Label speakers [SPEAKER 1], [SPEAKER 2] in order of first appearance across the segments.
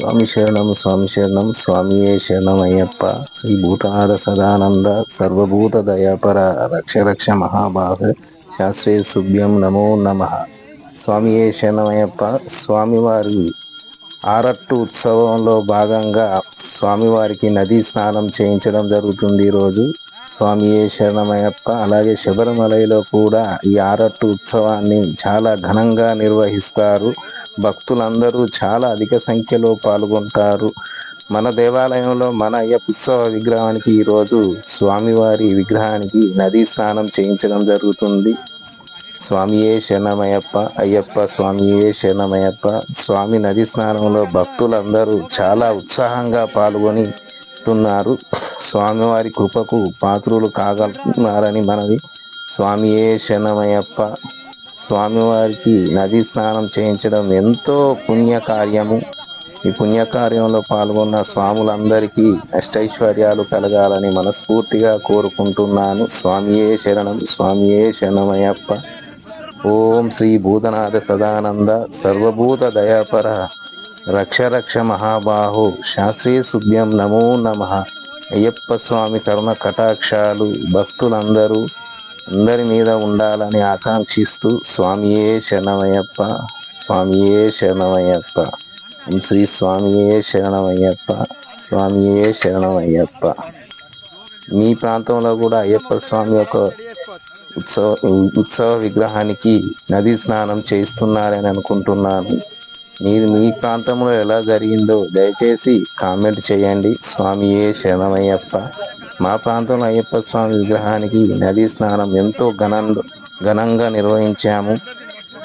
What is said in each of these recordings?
[SPEAKER 1] స్వామి శరణం స్వామి శరణం స్వామియే శరణం అయ్యప్ప శ్రీ భూతనాథ సదానంద సర్వభూత దయాపర రక్ష రక్ష మహాభాగ శాస్త్రీయ సుభ్యం నమో నమ. స్వామియే శరణమయ్యప్ప స్వామివారి ఆరట్టు ఉత్సవంలో భాగంగా స్వామివారికి నదీ స్నానం చేయించడం జరుగుతుంది ఈరోజు. స్వామియే శరణమయ్యప్ప. అలాగే శబరిమలలో కూడా ఈ ఆరట్టు ఉత్సవాన్ని చాలా ఘనంగా నిర్వహిస్తారు. భక్తులందరూ చాలా అధిక సంఖ్యలో పాల్గొంటారు. మన దేవాలయంలో మన అయ్యప్ప ఉత్సవ విగ్రహానికి ఈరోజు స్వామివారి విగ్రహానికి నదీ స్నానం చేయించడం జరుగుతుంది. స్వామియే శరణమయ్యప్ప అయ్యప్ప స్వామియే శరణమయ్యప్ప. స్వామి నది స్నానంలో భక్తులందరూ చాలా ఉత్సాహంగా పాల్గొని ఉన్నారు. స్వామివారి కృపకు పాత్రులు కాగలుగుతున్నారని మనవి. స్వామియే శరణమయ్యప్ప స్వామివారికి నది స్నానం చేయించడం ఎంతో పుణ్యకార్యము. ఈ పుణ్యకార్యంలో పాల్గొన్న స్వాములందరికీ అష్టైశ్వర్యాలు కలగాలని మనస్ఫూర్తిగా కోరుకుంటున్నాను. స్వామియే శరణం స్వామియే శరణమయ్యప్ప. ఓం శ్రీ భూతనాథ సదానంద సర్వభూత దయాపర రక్ష రక్ష మహాబాహు శాస్త్రీ సుభ్యం నమో నమ. అయ్యప్ప స్వామి కరుణ కటాక్షాలు భక్తులందరూ అందరి మీద ఉండాలని ఆకాంక్షిస్తూ స్వామియే శరణమయ్యప్ప స్వామియే శరణమయ్యప్ప. శ్రీ స్వామియే శరణమయ్యప్ప స్వామియే శరణమయ్యప్ప. మీ ప్రాంతంలో కూడా అయ్యప్ప స్వామి యొక్క ఉత్సవ ఉత్సవ విగ్రహానికి నదీ స్నానం చేస్తున్నారని అనుకుంటున్నాను. మీరు మీ ప్రాంతంలో ఎలా జరిగిందో దయచేసి కామెంట్ చేయండి. స్వామియే శరణమయ్యప్ప? మా ప్రాంతంలో అయ్యప్ప స్వామి విగ్రహానికి నదీ స్నానం ఎంతో ఘన ఘనంగా నిర్వహించాము.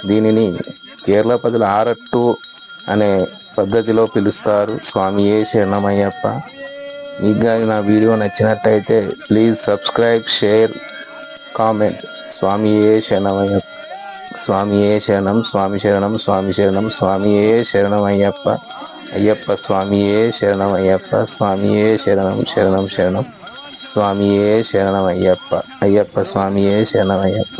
[SPEAKER 1] దీనిని కేరళ ప్రజలు ఆరట్టు అనే పద్ధతిలో పిలుస్తారు. స్వామియే శరణమయ్యప్ప? మీకు కానీ నా వీడియో నచ్చినట్టయితే ప్లీజ్ సబ్స్క్రైబ్ షేర్ కామెంట్. స్వామియే శరణమయ్యప్ప? స్వామియే శరణం స్వామి శరణం స్వామి శరణం స్వామియే శరణం అయ్యప్ప అయ్యప్ప స్వామియే శరణం అయ్యప్ప స్వామియే శరణం శరణం శరణం స్వామియే శరణం అయ్యప్ప అయ్యప్ప స్వామియే శరణం అయ్యప్ప